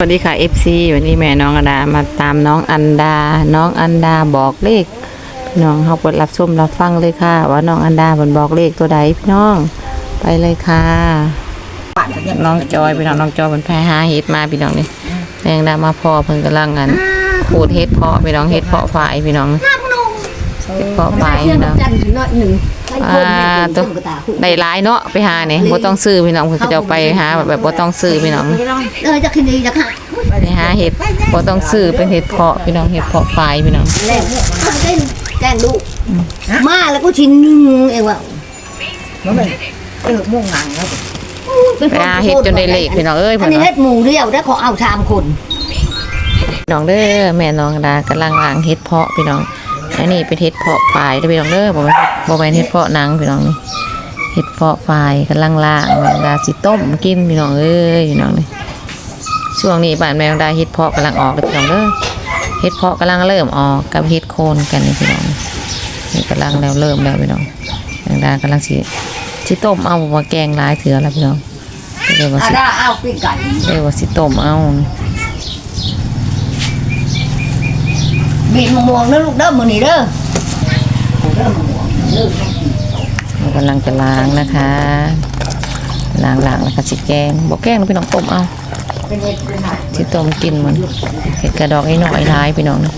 สวัสดีค่ะ FC วันนี้แม่น้องอันดามาตามน้องอันดา น้องอันดาบอกเลขพี่น้องเขาเปิดรับชมรับฟังเลยค่ะ ว่าน้องอันดาบนบอกเลขตัวใดพี่น้องไปเลยค่ะ น้องจอยพี่น้องน้องจอยบนแพหาเฮ็ดมาพี่น้องนี่แมงดามาพอเพิ่นกำลังกันขูดเฮ็ดเพาะพี่น้องเฮ็ดเพาะฝ่ายพี่น้องเฮ็ดเพาะฝ่ายน้องจันทร์ถึงน้อยหนึ่ง อ่าคนให้คนตัวคนกระตาหุ่นได้หลายเนาะไปหาเนี่ยบ่ต้องซื้อพี่น้องเพิ่นก็จะเอาไปหาแบบบ่ต้องซื้อพี่น้องเออจะขึ้นดีจะค่ะไปหาเห็ดบ่ต้องซื้อเป็นเห็ดเพาะพี่น้องเห็ดเพาะไฟพี่น้องแรงเอาเต้นแกงดูมาแล้วก็ชิ้นหนึงเองว่า nó này cái hộp mua ngàn đó ไปหาเห็ดจนได้เลขพี่น้องเอ้ยอัพี่นนี้น้องเฮ็ดหมูเดียวได้ขอเอาสามคนน้องเด้อแม่น้องดากำลังล้างเห็ดเพาะพี่น้อง อันนี้เป็นเห็ดเพาะไฟเด้อพี่น้องเด้อบ่แม่นบ่แม่นเห็ดเพาะหนังพี่น้องนี่เห็ดเพาะไฟกำลังล้างแม่น้องดาสิต้มกินพี่น้องเอ้ยพี่น้องนี่ช่วงนี้บ้านแม่น้องดาเห็ดเพาะกำลังออกเลยพี่น้องเด้อเห็ดเพาะกำลังเริ่มออกกับเห็ดโคนกันนี่พี่น้องนี่กำลังแล้วเริ่มแล้วพี่น้องแม่น้องดากำลังสิสิต้มเอาบ่ว่าแกงหลายเถื่อแล้วพี่น้องเรียกว่าอาสิดาเอาปิ้งไก่เรียกว่าสิต้มเอา บีบมะม่วงเด้อลูกเด้อมื้อนี้เด้อเด้อมะม่วงเด้อเรากำลังจะล้างนะคะล้างล้างแล้วก็สิแกงบอกแกงพี่น้องต้มเอาเป็นเฮ็ดเป็นหัดสิต้มกินมันเห็ดกระดอกไอ้น้อยร้ายพี่น้องนะ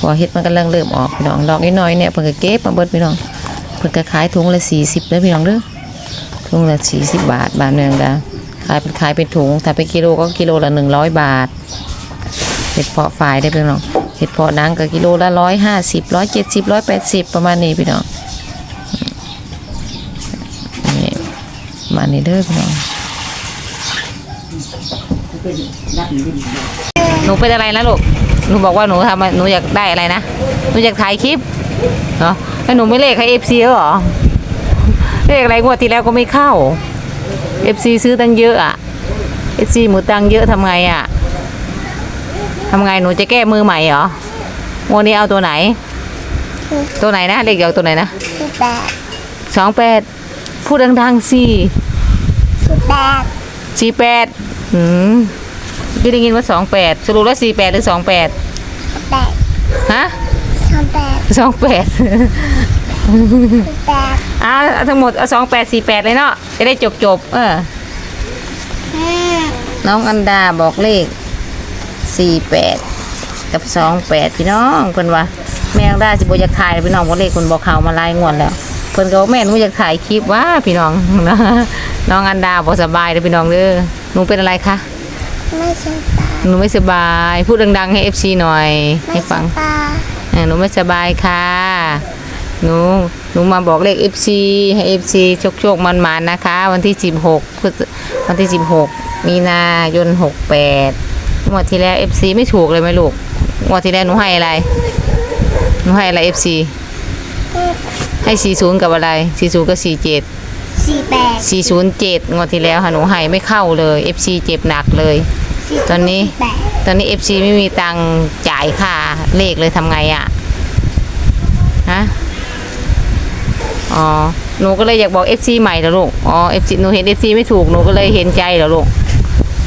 พอเห็ดมันกำลังเริ่มออกพี่น้องดอกไอ้น้อยเนี่ยเพิ่นก็เก็บมาเบิดพี่น้องเพิ่นก็ขายถุงละสี่สิบเด้อพี่น้องเด้อถุงละสี่สิบบาทบาทเนืองดาขายเป็นขายเป็นถุงถ้าเป็นกิโลก็กิโลละหนึ่งร้อยบาทเห็ดเพาะฝายได้พี่น้อง เห็ดเพาะหนังก็กิโลละร้อยห้าสิบร้อยเจ็ดสิบร้อยแปดสิบประมาณนี้พี่น้องนี่มาณนี้เด้อพี่น้องหนูเป็นอะไรนะลูกหนูบอกว่าหนูทำหนูอยากได้อะไรนะหนูอยากถ่ายคลิปเหรอแล้วหนูไม่เลขให้เอฟซีเหรอเลขอะไรงวดที่แล้วก็ไม่เข้าเอฟซีซื้อตั้งเยอะอะเอฟซีหมูตังเยอะทำไงอะ ทำไงหนูจะแก้มือใหม่เหรองวดนี้เอาตัวไหน ตัวไหนนะเลขเดียวตัวไหนนะสิบแปดสองแปดพูดดังๆสิสิบแปดสี่แปดอืมพี่ได้ยินว่าสองแปดสรุปแล้วสี่แปดหรือสองแปดแปดฮะสองแปดสองแปดสิบแปดอ้าวทั้งหมดเอาสองแปดสี่แปดเลยเนาะจะได้จบจบๆเออห้าน้องอันดาบอกเลข สี่แปดกับสองแปดพี่น้องเพิ่นว่า แม่อันดาสิบอยากถ่ายพี่น้องบอกเลขคนบอกเขามาไล่งวดแล้วเพิ่นก็บอกแม่หนูอยากถ่ายคลิปว่าพี่น้องน้องอันดาบอกสบายเลยพี่น้องเด้อหนูเป็นอะไรคะไม่ใช่ปลาหนูไม่สบายพูดดังๆให้เอฟซีหน่อยให้ไม่ฟัใช่งปลาเออหนูไม่สบายค่ะหนูหนูมาบอกเลข FC ให้ FC โชคโชคมันมันๆนะคะ วันที่16พฤศวันที่16มีนายน68 งวดที่แล้ว FC ไม่ถูกเลยไหมลูกงวดที่แล้วหนูให้อะไรหนูให้อะไร FC ให้40กับอะไร40กับ47สี่แปด407งวดที่แล้วค่ะหนูให้ไม่เข้าเลย FC เจ็บหนักเลยสี่ตอนนี้แปดตอนนี้ FC ไม่มีตังค์จ่ายค่าเลขเลยทำไงอะ่ะฮะอ๋อหนูก็เลยอยากบอก FC ใหม่เหรอลูกอ๋อ FC หนูเห็น FC ไม่ถูกหนูก็เลยเห็นใจเหรอลูก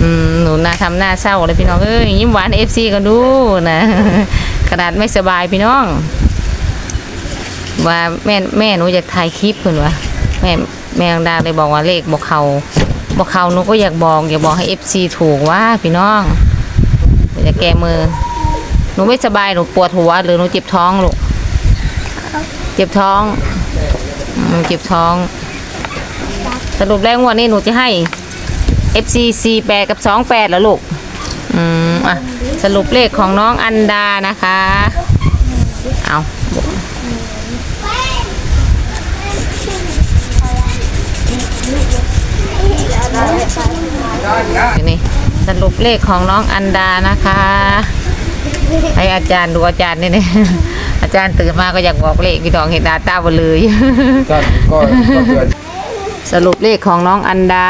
อืมหนูน่าทำหน้าเศร้าเลยพี่น้องเอ้ยยิ้มหวาน FC กันดูนะขนาดไม่สบายพี่น้อง ว่าแม่แม่หนูอยากถ่ายคลิปเพิ่นวะแม่แม่ดาเลยบอกว่าเลขบอกเขาบอกเขาหนูก็อยากบอกอยากบอกให้ FC ถูกว่าพี่น้องอยากแก้มือหนูไม่สบายหนูปวดหัว หรือหนูเจ็บท้องลูกเจ็บท้องเจ็บท้อง สรุปแล้วงวดนี้หนูจะให้ FC 48 กับ 28แล้วลูก อืม อะ สรุปเลขของน้องอันดานะคะ เอานี่สรุปเลขของน้องอันดานะคะ ให้อาจารย์ดูอาจารย์นี่นี่อาจารย์ตื่นมาก็อยากบอกเลขพี่ทองเห็นดาตาบเลยก็ก็ก็เกิดสรุปเลขของน้องอันดา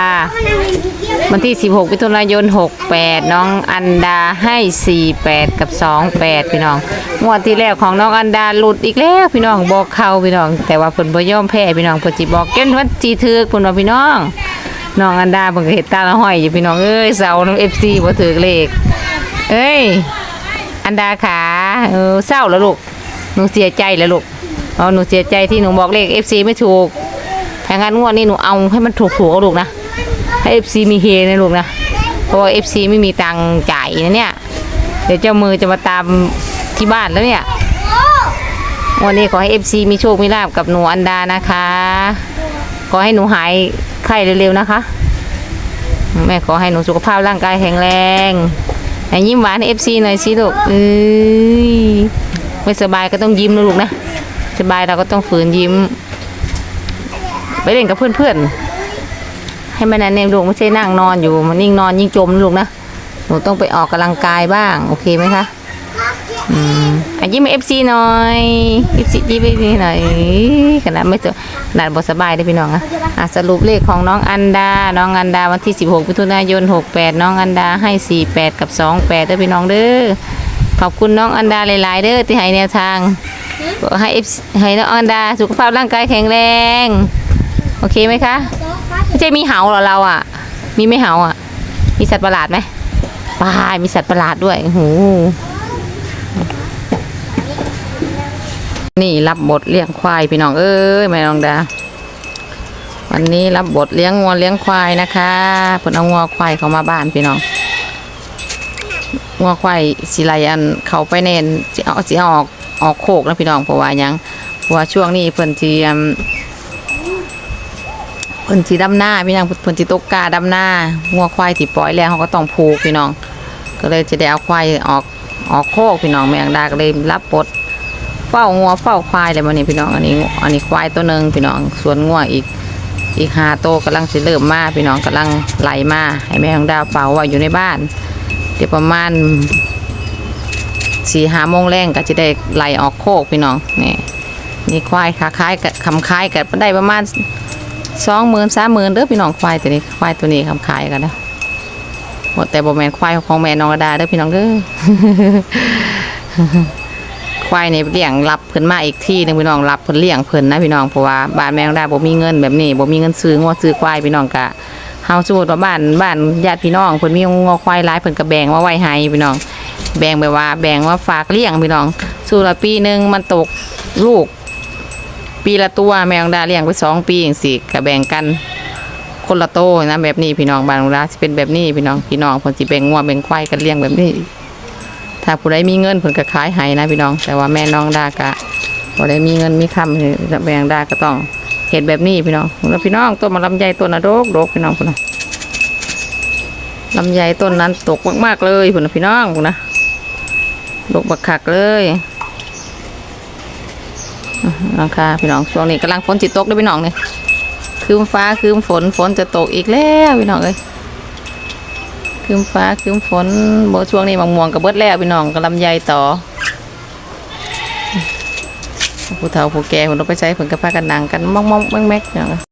วันที่ 16มิถุนายน 68 น้องอันดาให้ 48 กับ 28 พี่น้องงวดที่แล้วของน้องอันดาหลุดอีกแล้วพี่น้องบอกเขาพี่น้อง แต่ว่าเพิ่นบ่ยอมแพ้พี่น้องเพิ่นสิบอกเก้นวันจีถึกเพิ่นว่าพี่น้อง น้องอันดาเพิ่นก็เฮ็ดตาละห้อยอยู่พี่น้องเอ้ยเสาน้ำ FC บ่ถือเลขเอ้ยอันดาขาเออเศร้าแล้วลูกหนูเสียใจแล้วลูกอ๋อหนูเสียใจที่หนูบอกเลข FC ไม่ถูกถ้างั้นงวดนี้หนูเอาให้มันถูกๆเอาลูกนะ ให้ FC มีเฮนะลูกนะเพราะว่า FC ไม่มีตังค์จ่ายนะเนี่ย เดี๋ยวเจ้ามือจะมาตามที่บ้านแล้วเนี่ย วันนี้ขอให้ FC มีโชค มีลาบกับหนูอันดานะคะ ขอให้หนูหายไข้เร็วๆนะคะ แม่ขอให้หนูสุขภาพร่างกายแข็งแรงยิ้มหวานให้ FC หน่อยสิลูกเอ้ยไม่สบายก็ต้องยิ้มนะลูกนะ สบายเราก็ต้องฝืนยิ้ม ไปเล่นกับเพื่อนๆ ให้มันนั่นเองลูกไม่ใช่นั่งนอนอยู่มันนิ่งนอนยิ่งจมลูกนะหนูต้องไปออกกำลังกายบ้าง โอเคไหมคะอืมอะยิ้มเอฟซีหน่อยเอฟซียิ้มเอฟซีหน่อยขนาดไม่เจอขนาดบสบายได้พี่น้องอะอะสรุปเลขของน้องอันดา น้องอันดาวันที่ 16มิถุนายน 68 น้องอันดาให้ 48 กับ 28เด้พี่น้องเด้อขอบคุณน้องอันดาหลาย ๆ เด้อที่ให้แนวทางให้ให้น้องอันดาสุขภาพร่างกายแข็งแรง โอเคไหมคะ ไม่ใช่มีเหาเหรอเราอะ มีไม่เหาอะ มีสัตว์ประหลาดไหมปลามีสัตว์ประหลาดด้วยโอ้โหนี่รับบทเลี้ยงควายพี่น้องเอ้ยแม่น้องดา วันนี้รับบทเลี้ยงงัวเลี้ยงควายนะคะเพิ่นเอางัวควายเข้ามาบ้านพี่น้องงัวควายสิไลอันเขาไปเน้นสิเอาสิเอาออกออกโคกนะพี่น้องเพราะว่ายังเพราะว่าช่วงนี้เพิ่นสิอืม พิ่นสิดำหน้าพี่น้องเพิ่นสิตกกาดำหน้างัวควายที่ปล่อยแล้วเขาก็ต้องผูกพี่น้อง ก็เลยจะได้เอาควายออกออกโคกพี่น้องแมงดาก็เลยรับบทเฝ้างัวเฝ้าควายเลยวันนี้พี่น้อง อันนี้ อันนี้ควายตัวหนึ่งพี่น้องส่วนงัวอีกอีกหาโตวกำลังสิเริ่มมาพี่น้องกำลังไหลมาให้แม่ของดาวเป่าว่าอยู่ในบ้าน เดี๋ยวประมาณสี่หาโมงแรงก็จะได้ไหลออกโคกพี่น้องนี่นี่ควายคล้ายกับคำคล้ายกันได้ประมาณ สองหมื่นสามหมื่นเด้อพี่น้องควายตัวนี้ควายตัวนี้คำคล้ายกันนะหมดแต่บ่แมนควายของแม่น้องระดาเด้อพี่น้องเด้อควายนี่เลี้ยงรับเพิ่นมาอีกที่นึงพี่น้องรับเพิ่นเลี้ยงเพิ่นนะพี่น้องเพราะว่าบ้านแมงดาบ่มีเงินแบบนี้บ่มีเงินซื้องัวซื้อควายพี่น้องกะเฮาสมมุติว่าบ้านบ้านญาติพี่น้องเพิ่นมีงัวควายหลายเพิ่นก็แบ่งมาไว้ให้พี่น้อง แบ่งแบบว่าแบ่งว่าฝากเลี้ยงพี่น้องสู้ละปีหนึงมันตกลูก ปีละตัวแมงดาเลี้ยงไปสองปีจังซี่ก็แบ่งกันคนละโตนะแบบนี้พี่น้องบ้านแมงดาสิเป็นแบบนี้พี่น้องพี่น้องเพิ่นสิแบ่งงัวแบ่งควายกันเลี้ยงแบบนี้ ถ้าผู้ใดมีเงินเพิ่นก็ขายให้นะพี่น้อง แต่ว่าแม่น้องดากะผู้ใดมีเงินมีคำแม่งดาก็ต้องเห็ดแบบนี้พี่น้องแล้วพี่น้องต้นมาลำไยต้นนะโดกโดกพี่น้องพุ่นนะลำไยต้นนั้นตกมากๆเลยพุ่นพี่น้องพุ่นนะดกบักคักเลย น้องค่ะพี่น้องช่วงนี้กำลังฝนจิตตกด้วยพี่น้องเนี่ยคืมฟ้าคืมฝนฝนจะตกอีกแล้วพี่น้องเอ้ยคืมฟ้าคืมฝนโบช่วงนี้มะม่วงกับเบิดแล้วพี่น้องกับลำไยต่อผู้เฒ่าผู้แก่ผมเราไปใช้ผลกระพากันนังกันมองมองแม็กแม็กเนาะ